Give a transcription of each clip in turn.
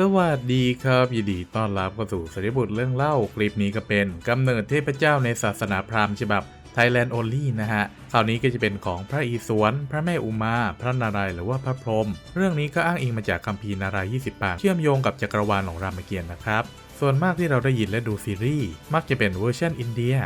สวัสดีครับยินดีต้อนรับเข้าสู่สริบุตรเรื่องเล่าคลิปนี้ก็เป็นกำเนิดเทพเจ้าในศาสนาพราหมณ์ฉบับ Thailand Only นะฮะคราวนี้ก็จะเป็นของพระอีสวนพระแม่อุมา พระนารายณ์หรือว่าพระพรหมเรื่องนี้ก็อ้างอิงมาจากคัมภีร์นารายณ์20ปากเชื่อมโยงกับจักรวาลของรามเกียรติ์นะครับ ส่วนมากที่เราได้ยินและดูซีรีส์มักจะเป็นเวอร์ชันอินเดีย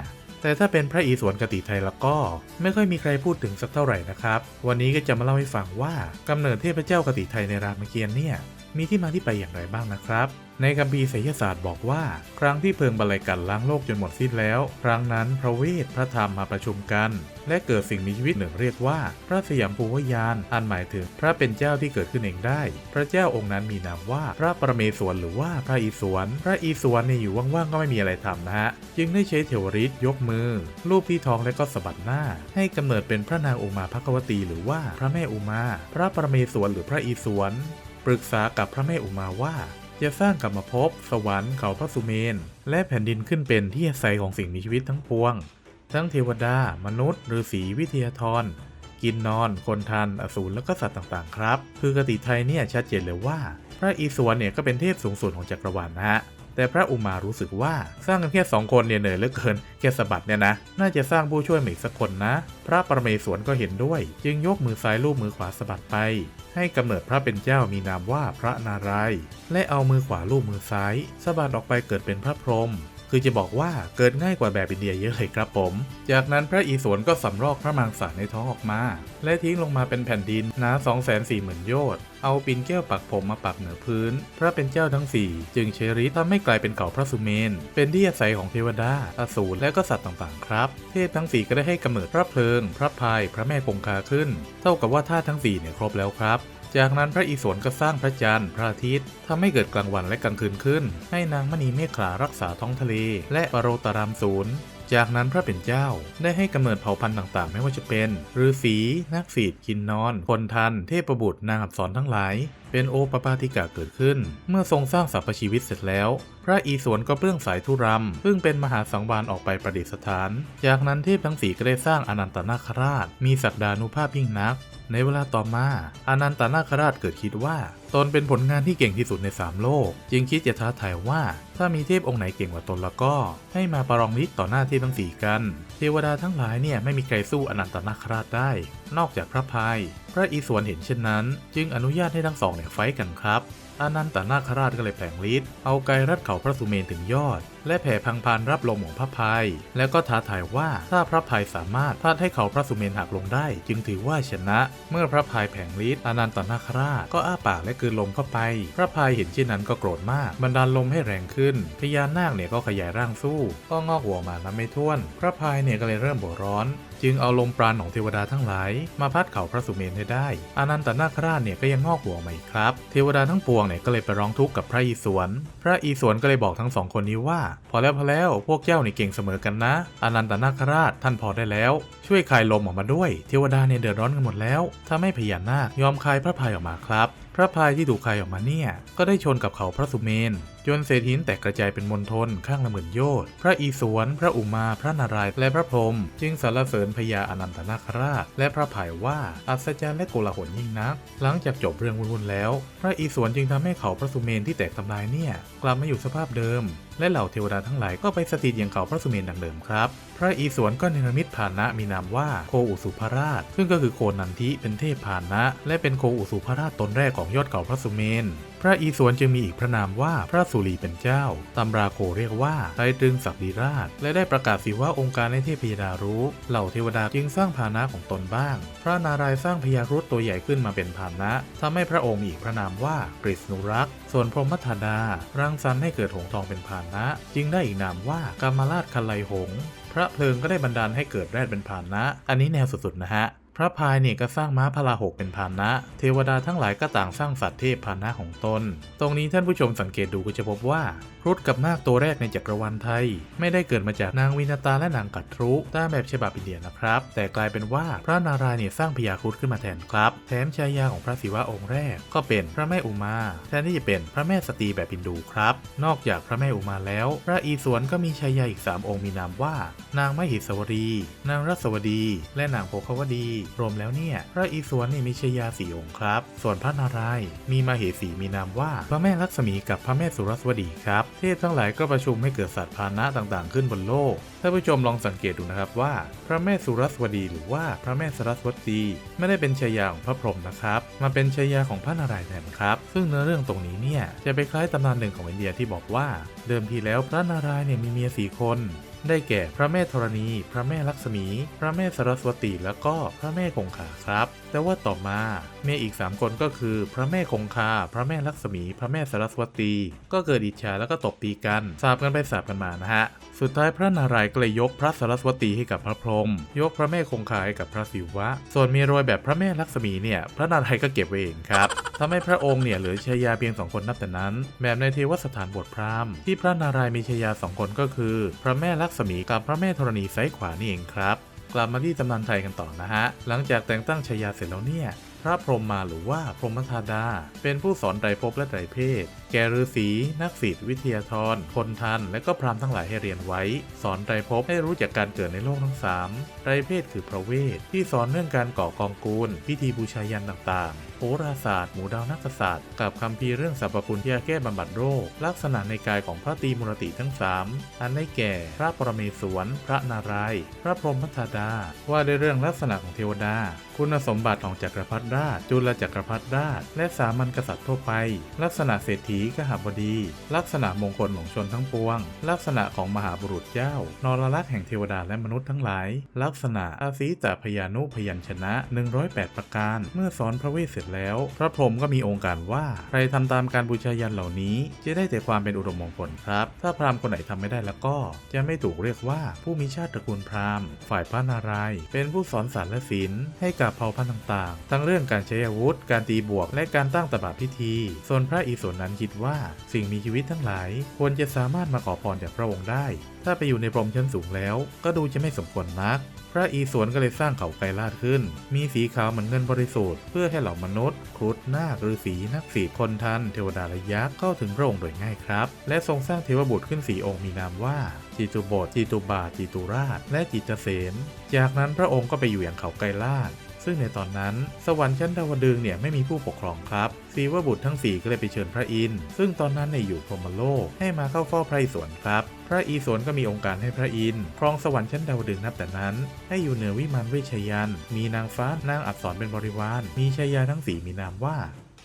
แต่ถ้าเป็นพระอีสวนกติไทยแล้วก็ ไม่ค่อยมีใครพูดถึงสักเท่าไหร่นะครับ วันนี้ก็จะมาเล่าให้ฟังว่ากำเนิดเทพเจ้ากติไทยในรามเกียรติ์เนี่ยมีที่มาที่ไปอย่างไรบ้างนะครับ ในคัมภีร์ไสยศาสตร์บอกว่า ครั้งที่เพลิงบรรลัยกันล้างโลกจนหมดสิ้นแล้ว ครั้งนั้นพระเวทพระธรรมมาประชุมกัน และเกิดสิ่งมีชีวิตหนึ่งเรียกว่า พระสยามภูวายานอันหมายถึงพระเป็นเจ้าที่เกิดขึ้นเองได้ พระเจ้าองค์นั้นมีนามว่าพระประเมศวรหรือว่าพระอีศวรพระอีศวรเนี่ยอยู่ว่างๆก็ไม่มีอะไรทำนะฮะจึงได้ใช้เทวฤทธิ์ยกมือรูปที่ท้องและก็สะบัดหน้า ให้กำเนิดเป็นพระนางอุมาภควตี หรือว่าพระแม่อุมา พระประเมศวรหรือพระอีศวรปรึกษากับพระแม่อุมาว่า จะสร้างกลับมาพบสวรรค์เขาพระสุเมน และแผ่นดินขึ้นเป็นที่อาศัยของสิ่งมีชีวิตทั้งปวง ทั้งเทวดา มนุษย์ฤาษีวิทยาธรกินนอน คนทัน อสูรแล้วก็สัตว์ต่างๆ ครับ คือกติไทยเนี่ยชัดเจนเลยว่า พระอิศวรเนี่ยก็เป็นเทพสูงสุดของจักรวาลนะฮะ แต่พระอุมารู้สึกว่าสร้างกันแค่สองคนเนี่ยเหนื่อยเหลือเกินแค่สะบัดเนี่ยนะ น่าจะสร้างผู้ช่วยมาอีกสักคนนะ พระปรเมศวรก็เห็นด้วย จึงยกมือซ้ายลูบมือขวาสะบัดไป ให้กำเนิดพระเป็นเจ้ามีนามว่าพระนารายณ์และเอามือขวาลูบมือซ้ายสะบัดออกไปเกิดเป็นพระพรหม คือจะบอกว่าเกิดง่ายกว่าแบบอินเดียเยอะเลยครับผม จากนั้นพระอีสวนก็สำรอกพระมังสาในท้องออกมา และทิ้งลงมาเป็นแผ่นดินหนา2 4 0 0 0 0 โยชน์เอาปินแก้วปักผมมาปักเหนือพื้น พระเป็นเจ้าทั้ง4จึงใช้ฤทธิ์ทำให้กลายเป็นเขาพระสุเมน เป็นที่อาศัยของเทวดา อสูร และก็สัตว์ต่างๆ ครับ เทพทั้ง4ก็ได้ให้กำเนิดพระเพลิง พระพาย พระแม่คงคาขึ้น เท่ากับว่าธาทั้ง4เนี่ยครบแล้วครับ จากนั้นพระอิศวรก็สร้างพระจันทร์พระอาทิตย์ทำให้เกิดกลางวันและกลางคืนขึ้น ให้นางมณีเมฆขลารักษาท้องทะเล และปโรตารามศูนย์จากนั้นพระเป็นเจ้าได้ให้กำเนิดเผ่าพันธุ์ต่างๆ ไม่ว่าจะเป็นฤาษีนักฝีดกินนอน คนทัน เทพบุตรนางอับสรทั้งหลาย เป็นโอปปาติกาเกิดขึ้น เมื่อทรงสร้างสรรพชีวิตเสร็จแล้ว พระอีสวนก็เปลื้องสายทุรำซึ่งเป็นมหาสังวานออกไปประดิษฐาน จากนั้นเทพทั้งสี่ก็ได้สร้างอนันตนาคราช มีศักดานุภาพยิ่งนัก ในเวลาต่อมาอนันตนาคราชเกิดคิดว่า ตนเป็นผลงานที่เก่งที่สุดในสามโลก จึงคิดจะท้าทายว่า ถ้ามีเทพองค์ไหนเก่งกว่าตนแล้วก็ ให้มาประลองฤทธิ์ต่อหน้าเทพทั้งสี่กัน เทวดาทั้งหลายเนี่ยไม่มีใครสู้อนันตนาคราชได้ นอกจากพระพาย พระอีสวนเห็นเช่นนั้น จึงอนุญาตให้ทั้งสองเนี่ยไฟกันครับอนันตนาคราชก็เลยแผลงฤทธิ์เอาไกรรัดเขาพระสุเมนถึงยอด และแผ่พังพานรับลมของพระพายแล้วก็ท้าทายว่าถ้าพระพายสามารถพัดให้เขาพระสุเมนหักลงได้ จึงถือว่าชนะ เมื่อพระพายแผงฤทธิ์อนันตนาคราชก็อ้าปากและกืนลมเข้าไป พระพายเห็นเช่นนั้นก็โกรธมากบันดาลลมให้แรงขึ้นพญานาคเนี่ยก็ขยายร่างสู้ ก็งอกหัวมานับไม่ถ้วน พระพายเนี่ยก็เลยเริ่มหัวร้อน จึงเอาลมปราณของเทวดาทั้งหลาย มาพัดเขาพระสุเมนให้ได้ อนันตนาคราชเนี่ยก็ยังงอกหัวมาอีกครับ เทวดาทั้งปวงเนี่ยก็เลยไปร้องทุกข์กับพระอีสวนพระอีสวนก็เลยบอกทั้งสองคนนี้ว่าพอแล้วพอแล้วพวกเจ้านี่เก่งเสมอกันนะ อนันตนาคราชท่านพอได้แล้ว ช่วยคลายลมออกมาด้วย เทวดาเนี่ยเดือดร้อนกันหมดแล้ว ถ้าไม่พญานาคยอมคลายพระพายออกมาครับ พระพายที่ถูกคายออกมาเนี่ย ก็ได้ชนกับเขาพระสุเมนจนเศษหินแตกกระจายเป็นมณฑลข้างละหมื่นโยชน์พระอีสวน พระอุมา พระนารายณ์และพระพรหมจึงสรรเสริญพญาอนันตนาคราช และพระพายว่าอัศจรรย์และโกลาหลยิ่งนัก หลังจากจบเรื่องวุ่นๆแล้ว พระอีสวนจึงทำให้เขาพระสุเมนที่แตกทำลายเนี่ย กลับมาอยู่สภาพเดิม และเหล่าเทวดาทั้งหลายก็ไปสถิตอย่างเขาพระสุเมนดังเดิมครับ พระอีสวนก็เนรมิตพานะมีนามว่าโคอุสุภราช ซึ่งก็คือโคนันทิเป็นเทพพานะ และเป็นโคอุสุภราชตนแรกของยอดเขาพระสุเมนพระอีสวนจึงมีอีกพระนามว่าพระสุรีเป็นเจ้า ตำราโคเรียกว่าไตรตรึงศักดิราช และได้ประกาศสิว่าองค์การในเทพยดารู้ เหล่าเทวดาจึงสร้างพานะของตนบ้าง พระนารายณ์สร้างพญาครุฑตัวใหญ่ขึ้นมาเป็นพานะทำให้พระองค์มีอีกพระนามว่ากฤษณุรักษ์ ส่วนพรหมธาดารังสรรค์ให้เกิดหงทองเป็นพาหนะ จึงได้อีกนามว่ากามราชคันไลหง พระเพลิงก็ได้บันดาลให้เกิดแรดเป็นพานนะ อันนี้แนวสุดๆนะฮะ พระพายเนี่ยก็สร้างม้าพลาหกเป็นพาหนะ เทวดาทั้งหลายก็ต่างสร้างสัตว์เทพพาหนะของตน ตรงนี้ท่านผู้ชมสังเกตดูก็จะพบว่าครุฑกับนาคตัวแรกในจักรวาลไทย ไม่ได้เกิดมาจากนางวินาตาและนางกัตรุตามแบบฉบับอินเดียนะครับ แต่กลายเป็นว่าพระนารายณ์เนี่ยสร้างพญาครุฑขึ้นมาแทนครับ แถมชายาของพระศิวะองค์แรก ก็เป็นพระแม่อุมาแทนที่จะเป็นพระแม่สตรีแบบฮินดูครับ นอกจากพระแม่อุมาแล้ว พระอีสวนก็มีชายาอีก 3 องค์มีนามว่า นางมหิสวรี นางรัศวดี และนางโภควดีรวมแล้วเนี่ย พระอิศวรนี่มีชายาสี่องค์ครับ ส่วนพระนารายณ์มีมาเหสีมีนามว่าพระแม่ลักษมีกับพระแม่สุรสวดีครับ เทพทั้งหลายก็ประชุมให้เกิดสัตว์พานะต่างๆ ขึ้นบนโลกท่านผู้ชมลองสังเกตดูนะครับว่า พระแม่สุรสวดีหรือว่าพระแม่สรสวดีไม่ได้เป็นชายาของพระพรหมนะครับมาเป็นชายาของพระนารายณ์แทนครับ ซึ่งเนื้อเรื่องตรงนี้เนี่ยจะไปคล้ายตำนานหนึ่งของอินเดียที่บอกว่า เดิมทีแล้วพระนารายณ์เนี่ยมีเมียสี่คน ได้แก่พระแม่ธรณี พระแม่ลักษมี พระแม่สรสวตีแล้วก็พระแม่คงคาครับ แต่ว่าต่อมาเมียอีก 3 คนก็คือ พระแม่คงคา พระแม่ลักษมี พระแม่สรสวตี ก็เกิดอิจฉาแล้วก็ตบตีกันสาบกันไปสาบกันมานะฮะ สุดท้ายพระนารายณ์ก็เลยยกพระสรสวตีให้กับพระพรหมยกพระแม่คงคาให้กับพระศิวะ ส่วนมีรอยแบบพระแม่ลักษมีเนี่ยพระนารายณ์ก็เก็บไว้เองครับ ทำให้พระองค์เนี่ยเหลือชายาเพียงสองคนนับแต่นั้น แบบในเทวสถานบทพราหมณ์ที่พระนารายณ์มีชายาสองคนก็คือ พระแม่ลักษมีกับพระแม่ธรณีไซขวานี่เองครับ กลับมาที่ตำนานไทยกันต่อนะฮะ หลังจากแต่งตั้งชายาเสร็จแล้วเนี่ยพระพรหมมาหรือว่าพรหมธาดา เป็นผู้สอนไตรภพและไตรเพศ แก่ฤาษีนักศิษย์วิทยาธรคนทัน และก็พรามทั้งหลายให้เรียนไว้ สอนไตรภพให้รู้จักการเกิดในโลกทั้งสามไตรเพศคือพระเวท ที่สอนเรื่องการก่อกองกูล พิธีบูชายันต่างๆโหราศาสตร์ หมู่ดาวนักศาสตร์ กับคำพีเรื่องสรรพคุณที่จะแก้บำบัดโรค ลักษณะในกายของพระตีมุรติทั้งสามอันได้แก่ พระปรเมศวร พระนารายณ์พระพรหมธาดา ว่าด้วยเรื่องลักษณะของเทวดา คุณสมบัติของจักรพรรดิราช จุลจักรพรรดิราช และสามัญกษัตริย์ทั่วไป ลักษณะเศรษฐีกหบดี ลักษณะมงคลของชนทั้งปวง ลักษณะของมหาบุรุษเจ้านรลักษณ์แห่งเทวดาและมนุษย์ทั้งหลาย ลักษณะอาศีตพยานุพยัญชนะ 108 ประการ เมื่อสอนพระเวทเสร็จแล้ว พระพรหมก็มีองค์การว่า ใครทำตามการบูชายันเหล่านี้ จะได้แต่ความเป็นอุดมมงคลครับ ถ้าพราหมณ์คนไหนทำไม่ได้แล้วก็ จะไม่ถูกเรียกว่าผู้มีชาติตระกูลพราหมณ์ ฝ่ายพระนารายณ์เป็นผู้สอนศาสตร์และศิลป์ให้กับเผ่าพันธุ์ต่างๆ ทั้งเรื่องการใช้อาวุธ การตีบวก และการตั้งตบะพิธี ส่วนพระอิศวรนั้นคิดว่า สิ่งมีชีวิตทั้งหลาย ควรจะสามารถมาขอพรจากพระองค์ได้ ถ้าไปอยู่ในพรหมชั้นสูงแล้ว ก็ดูจะไม่สมควรนัก พระอีสวนก็เลยสร้างเขาไกรลาดขึ้น มีสีขาวเหมือนเงินบริสุทธิ์เพื่อให้เหล่ามนุษย์ครุฑนาคฤาษีนักสีคนทัน เทวดาและยักษ์เข้าถึงพระองค์โดยง่ายครับ และทรงสร้างเทวบุตรขึ้นสี่องค์มีนามว่าจิตุบทจิตุบาจิตุราช และจิตเสนจากนั้นพระองค์ก็ไปอยู่อย่างเขาไกลลาด ซึ่งในตอนนั้น สวรรค์ชั้นดาวดึงเนี่ยไม่มีผู้ปกครองครับสีวบุตรทั้งสี่ก็เลยไปเชิญพระอินทร์ซึ่งตอนนั้นเนี่ยอยู่พรหมโลกให้มาเข้าเฝ้าพระอิศวรครับ พระอีสวนก็มีองค์การให้พระอินทร์ครองสวรรค์ชั้นดาวดึงนับแต่นั้น ให้อยู่เหนือวิมานเวชยัน มีนางฟ้านางอักษรเป็นบริวาร มีชายาทั้งสี่มีนามว่า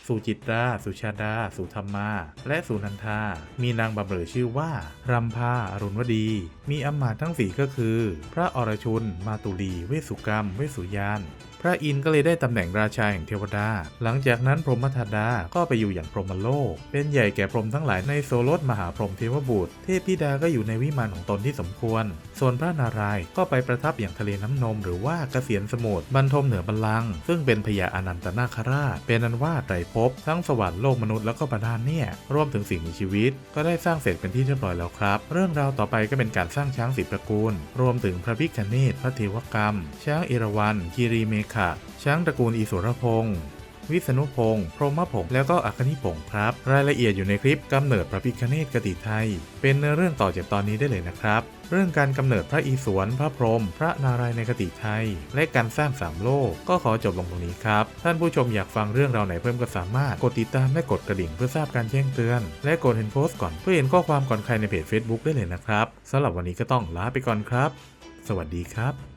สุจิตรา สุชาดา สุธรรมา และสุนันทา มีนางบำเรอชื่อว่ารัมพาอรุณวดี มีอำมาตย์ทั้งสี่ก็คือ พระอรชุน มาตุลี เวสุกรรม เวสุยาน พระอินทร์ก็เลยได้ตำแหน่งราชาแห่งเทวดา หลังจากนั้นพรหมธดาก็ไปอยู่อย่างพรหมโลก เป็นใหญ่แก่พรหมทั้งหลายในโซรสมหาพรหมเทวบุตร เทพธิดาก็อยู่ในวิมานของตนที่สมควร ส่วนพระนารายณ์ก็ไปประทับอย่างทะเลน้ำนม หรือว่าเกษียณสมุทรบรรทมเหนือบัลลังก์ซึ่งเป็นพญาอนันตนาคราช เป็นอันว่าไตรภพทั้งสวรรค์โลกมนุษย์แล้วก็บาดาลเนี่ยรวมถึงสิ่งมีชีวิต ก็ได้สร้างเสร็จเป็นที่เรียบร้อยแล้วครับ เรื่องราวต่อไปก็เป็นการสร้างช้างสิบตระกูล รวมถึงพระพิคเนตพระเทวกรรม ช้างเอราวัณคีรีเมขะช้างตระกูลอีสุรพงศ์วิษณุพงศ์พรหมผงศ์แล้วก็อัคนิพงศ์ครับ รายละเอียดอยู่ในคลิปกำเนิดพระพิคเนตกติไทย เป็นเนื้อเรื่องต่อจากตอนนี้ได้เลยนะครับ เรื่องการกำเนิดพระอีสวนพระพรหมพระนารายณ์ในกติไทย และการสร้างสามโลกก็ขอจบลงตรงนี้ครับ ท่านผู้ชมอยากฟังเรื่องราวไหนเพิ่มก็สามารถกดติดตามและกดกระดิ่งเพื่อทราบการแจ้งเตือน และกดเห็นโพสต์ก่อนเพื่อเห็นข้อความก่อนใครในเพจ Facebook ได้เลยนะครับสำหรับวันนี้ก็ต้องลาไปก่อนครับ สวัสดีครับ